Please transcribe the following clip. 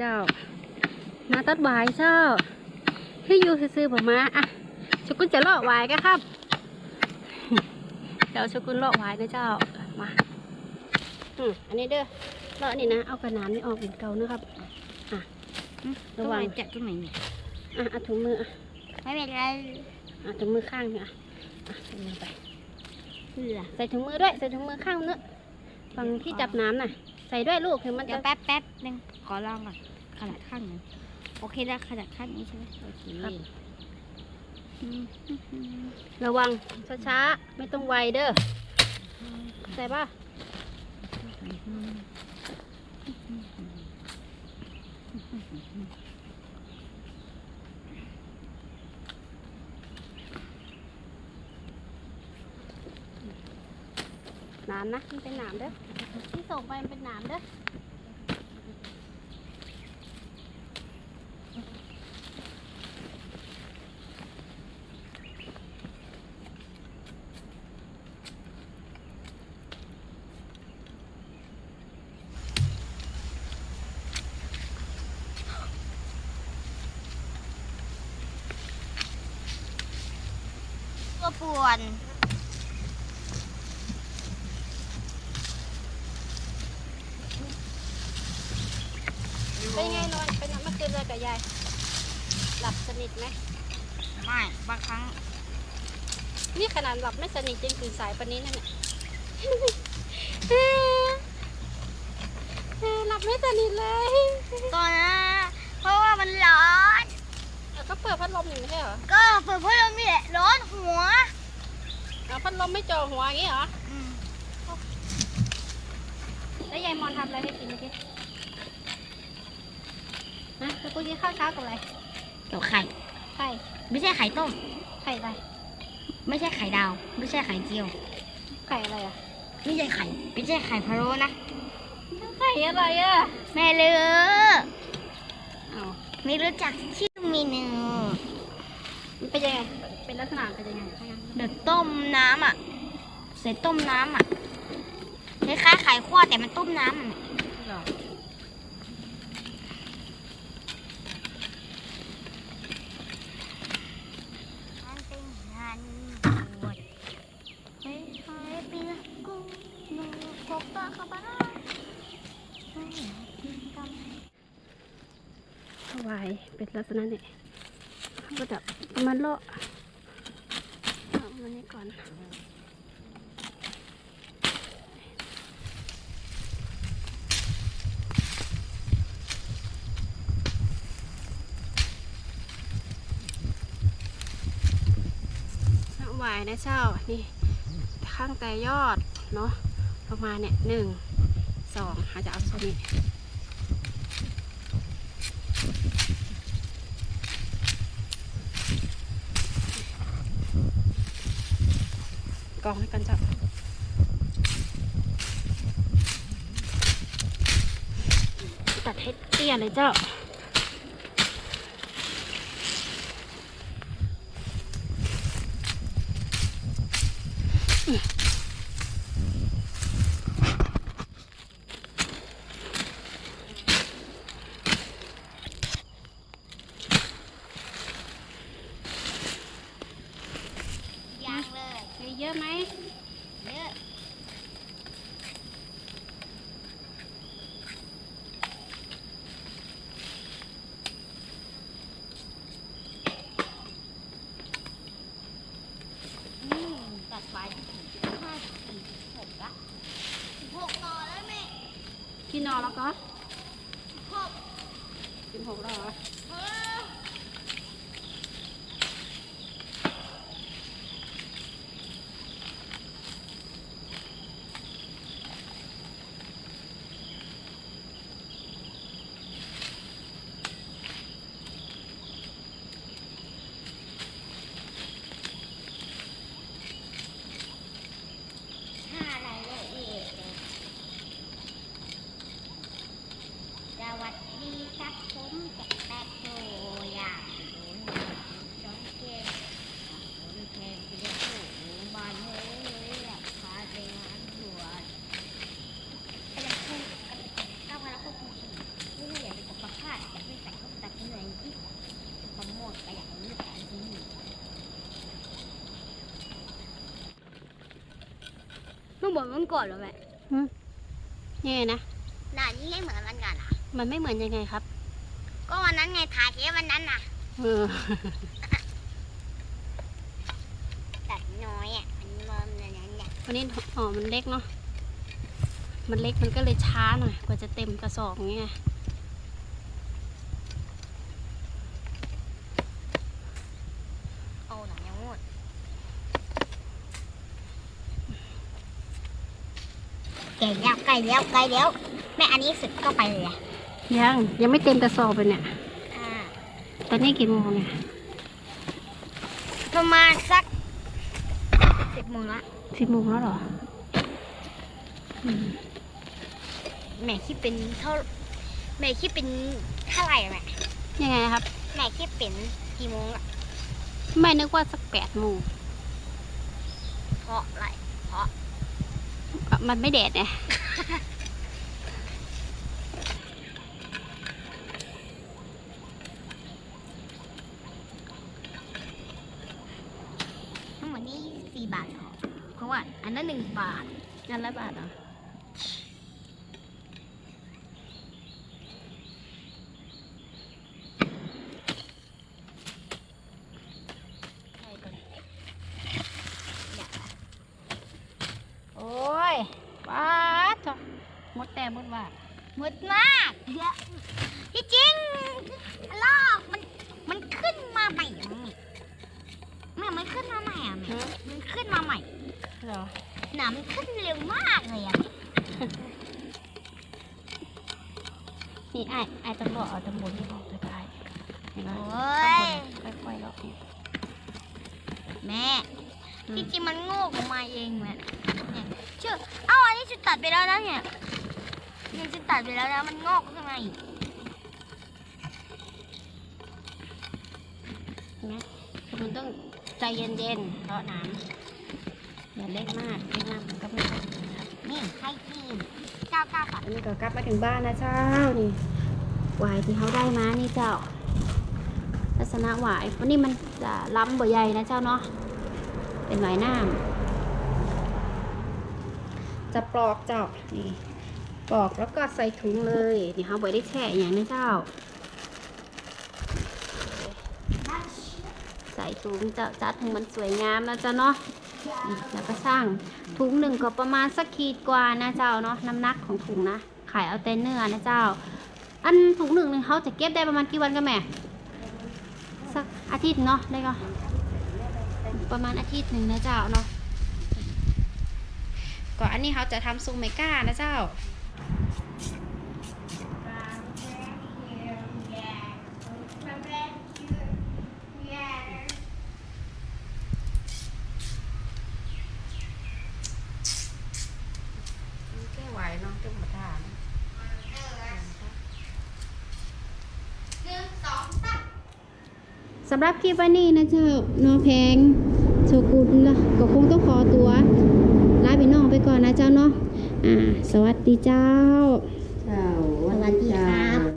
เจ้ามาตัดหวายเจ้าให้อยู่ซื้อๆผมมาอะชกุลจะเลาะหวายกันครับเจ้าชกุลเลาะหวายนะเจ้ามาอืมอันนี้เด้อเลาะนี่นะเอากระหนามนี่ออกเป็นเก่านะครับอะระวังจัดตรงไหนเนี่ยอะเอาถุงมืออะไม่เป็นไรอะถุงมือข้างนี่อะอะใส่มือไปเพื่อใส่ถุงมือด้วยใส่ถุงมือข้างเนื้อะฝั่งที่จับน้ำน่ะ ใส่ด้วยลูกถึงมันเดี๋ยจะวแป๊บแป๊บนึงขอลองก่อนขนาดข้างหนึงโอเคแล้วขนาดข้างนี้ใช่ไหมโอเคครับอืมระวังช้าๆไม่ต้องไวเด้อใส่ป่ะหนามนะมันเป็นหนามเด้อ ที่ส่งไปมันเป็นหนามเด้อตัวป่วน เป็นไงนอนเป็นไงเมื่อคืนเลยกับยาย หลับสนิทไหม ไม่ บางครั้ง นี่ขนาดหลับไม่สนิทยังตื่นสายปานนี้นั่นน่ะหลับไม่สนิทเลยตอนนั้น เพราะว่ามันร้อนเอาก็เปิดพัดลมอยู่ไม่ใช่เหรอก็เปิดพัดลมนี่แหละร้อนหัวเอาพัดลมไม่จ่อหัวอย่างงี้เหรออืมแล้วยายมอนทำอะไรให้กินเมื่อกี้ ฮะแล้วกูกินข้าวเช้ากับอะไรเกี่ยวไข่ไข่ไม่ใช่ไข่ต้ม ไข่อะไรไม่ใช่ไข่ดาว ไม่ใช่ไข่เจียว ไข่อะไรอะไม่ใช่ไข่ไม่ใช่ไข่พะโล้นะไข่อะไรอะแม่เลือเอาไม่รู้จักชื่อเมนูมันเป็นยังไงเป็นลักษณะเป็นยังไงถ้างั้นเดี๋ยวต้มน้ำอะเสร็จต้มน้ำอะคล้ายๆไข่ข้อแต่มันต้มน้ำอะ หรอ มันเป็นงานบวชเฮ้ยเฮ้ยปีละกูหนูพบปะเข้าบ้านเฮ้ยกินกัน ถ วายเป็นลักษณะนี้ก็จะประมาณเลาะเอามานี่ก่อนถวายนะเจ้า นี่ข้างแต่ยอด เนาะประมาณเนี่ยหนึ่งสองอาจจะเอาโซนี้ กองให้กันจับตัดให้เตี้ยเลยเจ้า ยาง เลยมีเยอะไหมเยอะอืมตัดไปห้าสี่หกละหกต่อแล้วแม่กินนอนแล้วก็หกกินหกแล้วเหรอเออห้าอะไรเลยอีกสวัสดีครับผมจากแป๊กโตอยากโดนจ้องเกมโดนเพลงไปเรียกผู้บ้านเฮ้ยอยากพาไปงานบวชไปยังคู่กันก้าวมาแล้วก็คู่ไม่ได้อยากไปกับปะ เหมื อนมันก่อนเหรอแม่ยังไงนะหน้านี้ให้เหมือนมันก่อนอะ มันไม่เหมือนยังไงครับ ก็วันนั้นไงถ่ายเทปวันนั้นน่ะเออตัดน้อยอะมันมอมเลยนั้นเนี่ยวันนี้ห่อมันเล็กเนาะ มันเล็กมันก็เลยช้าหน่อย กว่าจะเต็มกระสอบอย่างเงี้ย โอ้หนังยังงดไก่แล้วไก่แล้วไก่แล้วแม่อันนี้สุดก็ไปเลยอะยังยังไม่เต็มกระสอบเลยเนี่ย อ่าตอนนี้กี่โมงเนี่ยประมาณสักสิบโมงละสิบโมงแล้วเหรออืมแม่คิดเป็นเท่าแม่คิดเป็นเท่าไหร่อะแม่ยังไงครับ แม่คิดเป็นกี่โมงอะไม่นึกว่าสักแปดโมงเพราะอะไรอะ มันไม่แดดไงทั้งหมดนี้สี่บาทพอเพราะว่าอันนั้นหนึ่งบาทงานละบาทเหรอ ใช่ก่อน โอ้ย บาทเถอะมดแต่มดว่ามืดมากเยอะที่จริงลอกมันมันขึ้นมาใหม่อะแม่มันขึ้นมาใหม่อะแม่มันขึ้นมาใหม่เหรอหนามันขึ้นเร็วมากเลยอะนี่ไอ้ไอ้ตำรวจเอาตำบลที่ออกไปได้เห็นไหมโอ้ตำบยลค่อยๆเลาะเนี่ยแม่อืมที่จริงมันโง่ออกมาเองแม่เนี่ยเชื่อเอ้าอันนี้ฉันตัดไปแล้วนะเนี่ยนี่ฉันตัดไปแล้วนะมันงอกขึ้นมาอีกนไหมคือมันต้องใจเย็นๆเลาะน้ำอย่าเล่นมากเล่นมากมันก็ไม่ได้ครับนี่ไข่จีนเก้าก้าบาทอันนี้ก็กลับมาถึงบ้านนะเจ้านี่หวายที่เขาได้มานี่เจ้าลักษณะหวายวันนี้มันจะล้ำบ่ใหญ่นะเจ้าเนาะเป็นหวายน้ำ จะปลอกเจ้านี่ปลอกแล้วก็ใส่ถุงเลยนี่เขาบ่ได้แช่อย่างนะเจ้า ใส่ถุงจ้าจัดให้มันสวยงามนะเจ้าเนาะแล้วก็สร้างถุงหนึ่งก็ประมาณสักขีดกว่านะเจ้าเนาะน้ำหนักของถุงนะขายเอาแต่เนื้อนะเจ้า อันถุงหนึ่งเนี่ยเขาจะเก็บได้ประมาณกี่วันกันแม่สักอาทิตย์เนาะได้ก็ประมาณอาทิตย์หนึ่งนะเจ้าเนาะ ก็อันนี้เขาจะทำซูเมก้านะเจ้า สำหรับคลิปวันนี้นะเจ้าน้องแพงโชกุนละก็คงต้องขอตัว ก่อนนะเจ้าเนาะอ่าสวัสดีเจ้าสวัสดีค่ะ